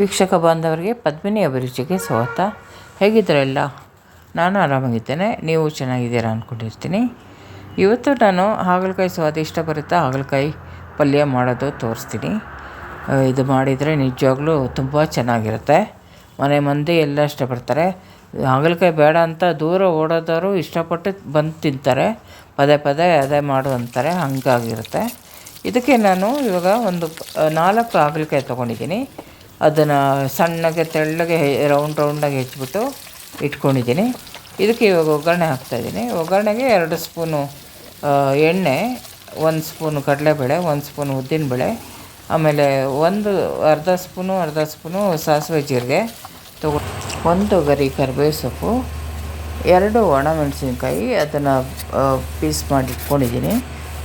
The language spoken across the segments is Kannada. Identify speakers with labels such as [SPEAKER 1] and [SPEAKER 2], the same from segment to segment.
[SPEAKER 1] ವೀಕ್ಷಕ ಬಾಂಧವರಿಗೆ ಪದ್ಮಿನಿ ಅಭಿರುಚಿಗೆ ಸ್ವಾಗತ. ಹೇಗಿದ್ದರೆಲ್ಲ? ನಾನು ಆರಾಮಾಗಿದ್ದೇನೆ. ನೀವು ಚೆನ್ನಾಗಿದ್ದೀರಾ ಅಂದ್ಕೊಂಡಿರ್ತೀನಿ. ಇವತ್ತು ನಾನು ಹಾಗಲಕಾಯಿ ಸ್ವಾದ ಬರುತ್ತಾ ಹಾಗಲಕಾಯಿ ಪಲ್ಯ ಮಾಡೋದು ತೋರಿಸ್ತೀನಿ. ಇದು ಮಾಡಿದರೆ ನಿಜವಾಗ್ಲೂ ತುಂಬ ಚೆನ್ನಾಗಿರುತ್ತೆ. ಮನೆ ಮಂದಿ ಎಲ್ಲ ಇಷ್ಟಪಡ್ತಾರೆ. ಹಾಗಲಕಾಯಿ ಬೇಡ ಅಂತ ದೂರ ಓಡೋದವರು ಇಷ್ಟಪಟ್ಟು ಬಂದು ತಿಂತಾರೆ. ಪದೇ ಪದೇ ಅದೇ ಮಾಡು ಅಂತಾರೆ. ಹಂಗಾಗಿರುತ್ತೆ. ಇದಕ್ಕೆ ನಾನು ಇವಾಗ ಒಂದು ನಾಲ್ಕು ಹಾಗಲಕಾಯಿ ತೊಗೊಂಡಿದ್ದೀನಿ. ಅದನ್ನು ಸಣ್ಣಗೆ ತೆಳ್ಳಗೆ ರೌಂಡ್ ರೌಂಡಾಗಿ ಹೆಚ್ಚಿಬಿಟ್ಟು ಇಟ್ಕೊಂಡಿದ್ದೀನಿ. ಇದಕ್ಕೆ ಇವಾಗ ಒಗ್ಗರಣೆ ಹಾಕ್ತಾಯಿದ್ದೀನಿ ಒಗ್ಗರಣೆಗೆ ಎರಡು ಸ್ಪೂನು ಎಣ್ಣೆ, ಒಂದು ಸ್ಪೂನು ಕಡಲೆಬೇಳೆ, ಒಂದು ಸ್ಪೂನು ಉದ್ದಿನಬೇಳೆ, ಆಮೇಲೆ ಒಂದು ಅರ್ಧ ಸ್ಪೂನು ಅರ್ಧ ಸ್ಪೂನು ಸಾಸಿವೆ ಜೀರಿಗೆ ತಗೊ, ಒಂದು ಗರಿ ಕರಿಬೇವು ಸೊಪ್ಪು, ಎರಡು ಒಣಮೆಣಸಿನ್ಕಾಯಿ ಅದನ್ನು ಪೀಸ್ ಮಾಡಿ ಇಟ್ಕೊಂಡಿದ್ದೀನಿ.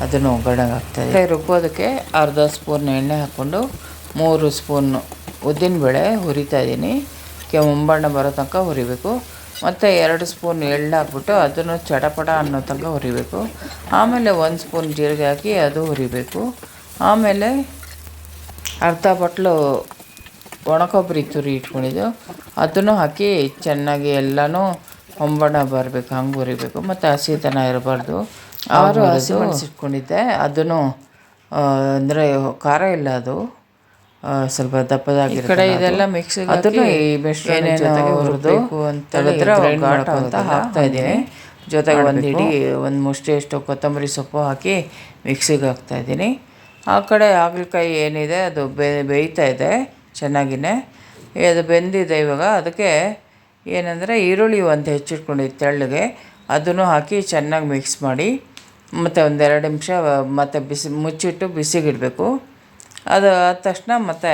[SPEAKER 1] ಅದನ್ನು ಒಗ್ಗರಣೆಗೆ ಹಾಕ್ತಾಯಿದ್ದೀನಿ ರುಬ್ಬೋದಕ್ಕೆ ಅರ್ಧ ಸ್ಪೂನ್ ಎಣ್ಣೆ ಹಾಕ್ಕೊಂಡು, ಮೂರು ಸ್ಪೂನ್ ಉದ್ದಿನಬೇಳೆ ಹುರಿತಾ ಇದ್ದೀನಿ. ಕೆಂಬಣ್ಣ ಬರೋ ತನಕ ಹುರಿಬೇಕು. ಮತ್ತು ಎರಡು ಸ್ಪೂನ್ ಎಳ್ಳು ಹಾಕ್ಬಿಟ್ಟು ಅದನ್ನು ಚಟಪಟ ಅನ್ನೋ ತನಕ ಹುರಿಬೇಕು. ಆಮೇಲೆ ಒಂದು ಸ್ಪೂನ್ ಜೀರಿಗೆ ಹಾಕಿ ಅದು ಹುರಿಬೇಕು. ಆಮೇಲೆ ಅರ್ಧ ಬಟ್ಲು ಒಣಕೊಬ್ಬರಿ ತುರಿ ಇಟ್ಕೊಂಡಿದ್ದು. ಅದನ್ನು ಹಾಕಿ ಚೆನ್ನಾಗಿ ಎಲ್ಲನೂ ಹೊಂಬಣ್ಣ ಬರಬೇಕು ಹಂಗೆ ಹುರಿಬೇಕು. ಮತ್ತು ಹಸಿತನ ಇರಬಾರ್ದು. ಆರು ಹಸಿ ಇಟ್ಕೊಂಡಿದ್ದೆ ಅದನ್ನು ಅಂದರೆ ಖಾರ ಇಲ್ಲ ಅದು. ಸ್ವಲ್ಪ ದಪ್ಪದಾಗಿ ಈ ಕಡೆ ಇದೆಲ್ಲ ಮಿಕ್ಸ್ ಅದನ್ನು ಈ ಮಿಶ್ರಣ ಜೊತೆಗೆ ಹುರಿಬೇಕು ಅಂತ ಹಾಕ್ತಾ ಇದ್ದೀನಿ. ಜೊತೆಗೆ ಒಂದು ಇಡೀ ಒಂದು ಮುಷ್ಟಿಯಷ್ಟು ಕೊತ್ತಂಬರಿ ಸೊಪ್ಪು ಹಾಕಿ ಮಿಕ್ಸಿಗೆ ಹಾಕ್ತಾ ಇದ್ದೀನಿ. ಆ ಕಡೆ ಹಾಗಲಕಾಯಿ ಏನಿದೆ ಅದು ಬೇ ಬೇಯ್ತಾ ಇದೆ ಚೆನ್ನಾಗಿನೇ. ಅದು ಬೆಂದಿದೆ ಇವಾಗ. ಅದಕ್ಕೆ ಏನಂದರೆ ಈರುಳ್ಳಿ ಒಂದು ಹೆಚ್ಚಿಟ್ಕೊಂಡಿದ್ದು ತೆಳ್ಳಗೆ. ಅದನ್ನು ಹಾಕಿ ಚೆನ್ನಾಗಿ ಮಿಕ್ಸ್ ಮಾಡಿ. ಮತ್ತು ಒಂದೆರಡು ನಿಮಿಷ ಮತ್ತು ಬಿಸಿ ಮುಚ್ಚಿಟ್ಟು ಬಿಸಿಗಿಡಬೇಕು. ಅದು ಆದ ತಕ್ಷಣ ಮತ್ತು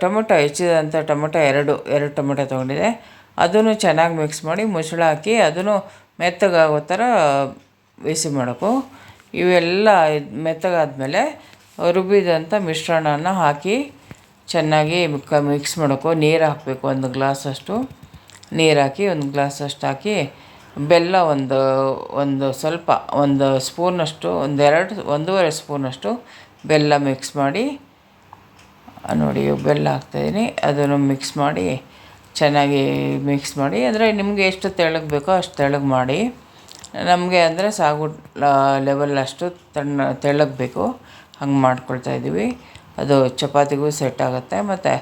[SPEAKER 1] ಟೊಮೊಟೊ ಹೆಚ್ಚಿದಂಥ ಟೊಮೊಟೊ ಎರಡು ಎರಡು ಟೊಮೊಟೊ ತೊಗೊಂಡಿದ್ದೆ ಅದನ್ನು ಚೆನ್ನಾಗಿ ಮಿಕ್ಸ್ ಮಾಡಿ ಮುಚ್ಚಳ ಹಾಕಿ ಅದನ್ನು ಮೆತ್ತಗಾಗೋ ಥರ ಬಿಸಿ ಮಾಡಬೇಕು. ಇವೆಲ್ಲ ಮೆತ್ತಗಾದಮೇಲೆ ರುಬ್ಬಿದಂಥ ಮಿಶ್ರಣನ ಹಾಕಿ ಚೆನ್ನಾಗಿ ಮಿಕ್ಸ್ ಮಾಡಬೇಕು. ನೀರು ಹಾಕಬೇಕು ಒಂದು ಗ್ಲಾಸಷ್ಟು. ನೀರು ಹಾಕಿ ಒಂದು ಗ್ಲಾಸಷ್ಟು ಹಾಕಿ ಬೆಲ್ಲ ಒಂದು ಒಂದು ಸ್ವಲ್ಪ, ಒಂದು ಸ್ಪೂನಷ್ಟು, ಒಂದೆರಡು, ಒಂದೂವರೆ ಸ್ಪೂನಷ್ಟು ಬೆಲ್ಲ ಮಿಕ್ಸ್ ಮಾಡಿ ನೋಡಿ ಬೆಲ್ಲ ಹಾಕ್ತಾಯಿದ್ದೀನಿ ಅದನ್ನು ಮಿಕ್ಸ್ ಮಾಡಿ, ಚೆನ್ನಾಗಿ ಮಿಕ್ಸ್ ಮಾಡಿ. ಅಂದರೆ ನಿಮಗೆ ಎಷ್ಟು ತೆಳ್ಳಗೆ ಬೇಕೋ ಅಷ್ಟು ತೆಳ್ಳಗೆ ಮಾಡಿ. ನಮಗೆ ಅಂದರೆ ಸಾಗು ಲೆವೆಲ್ ಅಷ್ಟು ತಣ್ಣ, ತೆಳ್ಳಗೆ ಬೇಕು. ಹಂಗೆ ಮಾಡ್ಕೊಳ್ತಾ ಇದ್ದೀವಿ ಅದು ಚಪಾತಿಗೂ ಸೆಟ್ ಆಗುತ್ತೆ, ಮತ್ತು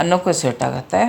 [SPEAKER 1] ಅನ್ನಕ್ಕೂ ಸೆಟ್ ಆಗುತ್ತೆ.